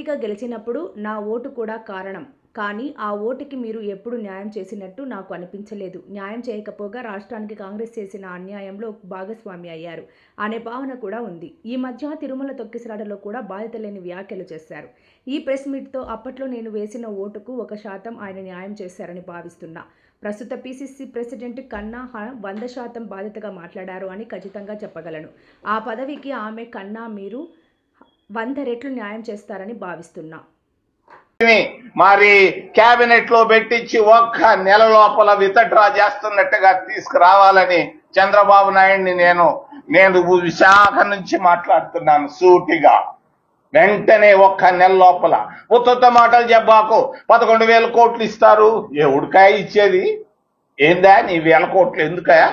ఎంపీగా గెలిచినప్పుడు నా ఓటు కూడా కారణం. కానీ ఆ ఓటుకి మీరు ఎప్పుడు న్యాయం చేసినట్టు నాకు అనిపించలేదు. న్యాయం చేయకపోగా రాష్ట్రానికి కాంగ్రెస్ చేసిన అన్యాయంలో భాగస్వామి అయ్యారు అనే భావన కూడా ఉంది. ఈ మధ్య తిరుమల తొక్కిసలాటలో కూడా బాధ్యత లేని వ్యాఖ్యలు చేశారు. ఈ ప్రెస్ మీట్తో అప్పట్లో నేను వేసిన ఓటుకు ఒక శాతం ఆయన న్యాయం చేశారని భావిస్తున్నా. ప్రస్తుత పీసీసీ ప్రెసిడెంట్ కన్నా వంద శాతం బాధ్యతగా మాట్లాడారు అని ఖచ్చితంగా చెప్పగలను. ఆ పదవికి ఆమె కన్నా మీరు వంద రెట్లు న్యాయం చేస్తారని భావిస్తున్నా. మరి కేబినెట్లో పెట్టించి ఒక్క నెల లోపల విత్డ్రా చేస్తున్నట్టుగా తీసుకురావాలని చంద్రబాబు నాయుడిని నేను నేను విశాఖ నుంచి మాట్లాడుతున్నాను సూటిగా. వెంటనే ఒక్క నెల లోపల. ఉత్త మాటలు చెప్పాకు. పదకొండు వేల కోట్లు ఇస్తారు. ఏ ఇచ్చేది? ఏందా? నీ వేల కోట్లు ఎందుకయా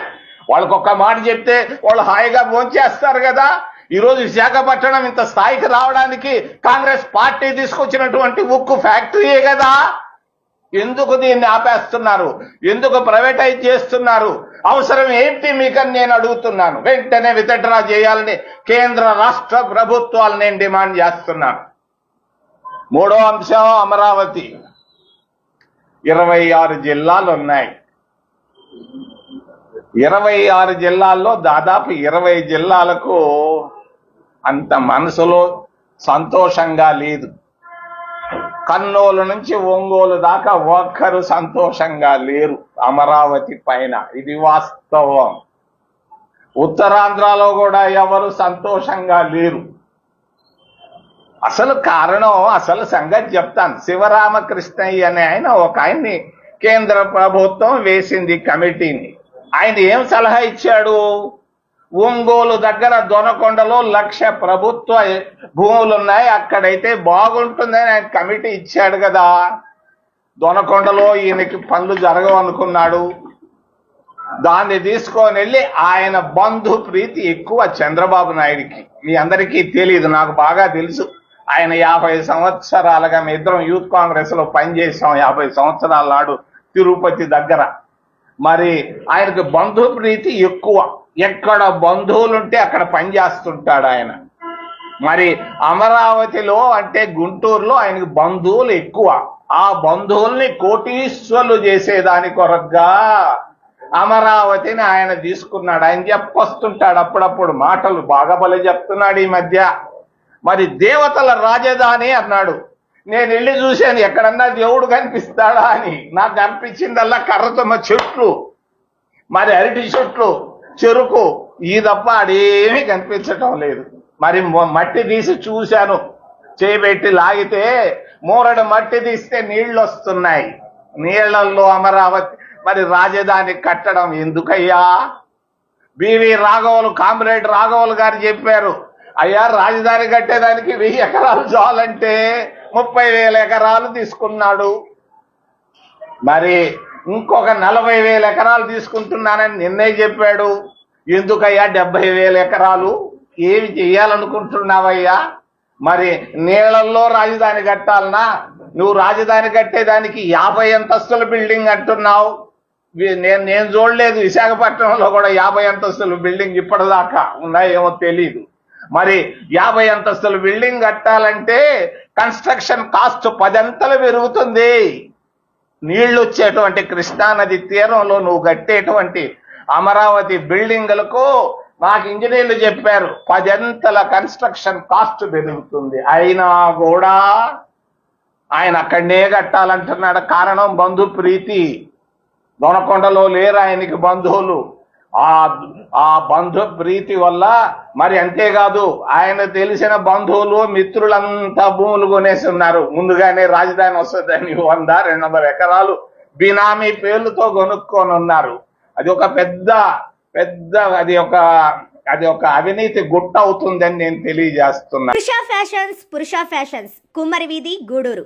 వాళ్ళకొక్క మాట చెప్తే వాళ్ళు హాయిగా భోంచేస్తారు కదా. ఈరోజు విశాఖపట్నం ఇంత స్థాయికి రావడానికి కాంగ్రెస్ పార్టీ తీసుకొచ్చినటువంటి ఉక్కు ఫ్యాక్టరీయే కదా. ఎందుకు దీన్ని ఆపేస్తున్నారు? ఎందుకు ప్రైవేటైజ్ చేస్తున్నారు? అవసరం ఏంటి మీకని నేను అడుగుతున్నాను. వెంటనే వితడ్రా చేయాలని కేంద్ర రాష్ట్ర ప్రభుత్వాలు నేను డిమాండ్ చేస్తున్నాను. మూడో అంశం అమరావతి. ఇరవై ఆరు జిల్లాలు ఉన్నాయి. ఇరవై ఆరు జిల్లాల్లో దాదాపు ఇరవై జిల్లాలకు అంత మనసులో సంతోషంగా లేదు. కర్నూలు నుంచి ఒంగోలు దాకా ఒక్కరు సంతోషంగా లేరు అమరావతి పైన. ఇది వాస్తవం. ఉత్తరాంధ్రలో కూడా ఎవరు సంతోషంగా లేరు. అసలు కారణం అసలు సంగతి చెప్తాను. శివరామకృష్ణయ్య అనే ఆయన ఒక ఆయన్ని కేంద్ర ప్రభుత్వం వేసింది కమిటీని. ఆయన ఏం సలహా ఇచ్చాడు? ఒంగోలు దగ్గర దొనకొండలో లక్ష ప్రభుత్వ భూములు ఉన్నాయి అక్కడైతే బాగుంటుందని ఆయన కమిటీ ఇచ్చాడు కదా. దొనకొండలో ఈయనకి పనులు జరగవు అనుకున్నాడు దాన్ని తీసుకొని వెళ్ళి ఆయన బంధు ప్రీతి ఎక్కువ చంద్రబాబు నాయుడికి. మీ అందరికీ తెలియదు నాకు బాగా తెలుసు. ఆయన యాభై సంవత్సరాలుగా మీ ఇద్దరం యూత్ కాంగ్రెస్లో పనిచేసాం యాభై సంవత్సరాల నాడు తిరుపతి దగ్గర. మరి ఆయనకు బంధు ప్రీతి ఎక్కువ. ఎక్కడ బంధువులుంటే అక్కడ పనిచేస్తుంటాడు ఆయన. మరి అమరావతిలో అంటే గుంటూరులో ఆయనకు బంధువులు ఎక్కువ. ఆ బంధువుల్ని కోటీశ్వరులు చేసేదాని కొరగా అమరావతిని ఆయన తీసుకున్నాడు. ఆయన చెప్పొస్తుంటాడు అప్పుడప్పుడు మాటలు బాగా బలి చెప్తున్నాడు ఈ మధ్య. మరి దేవతల రాజధాని అన్నాడు. నేను వెళ్ళి చూశాను ఎక్కడన్నా దేవుడు కనిపిస్తాడా అని. నాకు కనిపించిందల్లా కర్రతమ్మ చెట్లు. మరి అరటి చెట్లు. చెరుకు. ఈ తప్ప అడేమీ కనిపించటం లేదు. మరి మట్టి తీసి చూశాను. చేయబెట్టి లాగితే మూరడు మట్టి తీస్తే నీళ్ళు వస్తున్నాయి నీళ్ళలో అమరావతి మరి రాజధాని కట్టడం ఎందుకయ్యా? బివి రాఘవులు కామ్రేడ్ రాఘవులు గారు చెప్పారు అయ్యా రాజధాని కట్టేదానికి వెయ్యి ఎకరాలు చాలంటే ముప్పై వేల ఎకరాలు తీసుకున్నాడు. మరి ఇంకొక నలభై వేల ఎకరాలు తీసుకుంటున్నానని నిన్నే చెప్పాడు. ఎందుకయ్యా డెబ్బై వేల ఎకరాలు? ఏమి చేయాలనుకుంటున్నావయ్యా మరి నీళ్ళల్లో రాజధాని కట్టాలనా? నువ్వు రాజధాని కట్టేదానికి యాభై అంతస్తుల బిల్డింగ్ అంటున్నావు నేను నేను చూడలేదు. విశాఖపట్నంలో కూడా యాభై అంతస్తుల బిల్డింగ్ ఇప్పటిదాకా ఉన్నాయేమో తెలియదు మరి యాభై అంతస్తుల బిల్డింగ్ కట్టాలంటే కన్స్ట్రక్షన్ కాస్ట్ పదంతలు పెరుగుతుంది. నీళ్ళు వచ్చేటువంటి కృష్ణానది తీరంలో నువ్వు కట్టేటువంటి అమరావతి బిల్డింగులకు నాకు ఇంజనీర్లు చెప్పారు పదంతల కన్స్ట్రక్షన్ కాస్ట్ పెరుగుతుంది. అయినా కూడా ఆయన అక్కడనే కట్టాలంటున్నాడు. కారణం బంధు ప్రీతి. దొనకొండలో లేరు ఆయనకి బంధువులు. ఆ ఆ బంధు ప్రీతి వల్ల మరి అంతేకాదు ఆయన తెలిసిన బంధువులు మిత్రులంతా భూములు కొనేసి ఉన్నారు ముందుగానే రాజధాని వస్తుందని వంద రెండు వందల ఎకరాలు బినామీ పేర్లతో కొనుక్కొని ఉన్నారు. అది ఒక పెద్ద పెద్ద అది ఒక అది ఒక అవినీతి గుట్ట అవుతుందని నేను తెలియజేస్తున్నా. పురుష ఫ్యాషన్స్ పురుష ఫ్యాషన్స్. కుమ్మరి వీధి గూడూరు.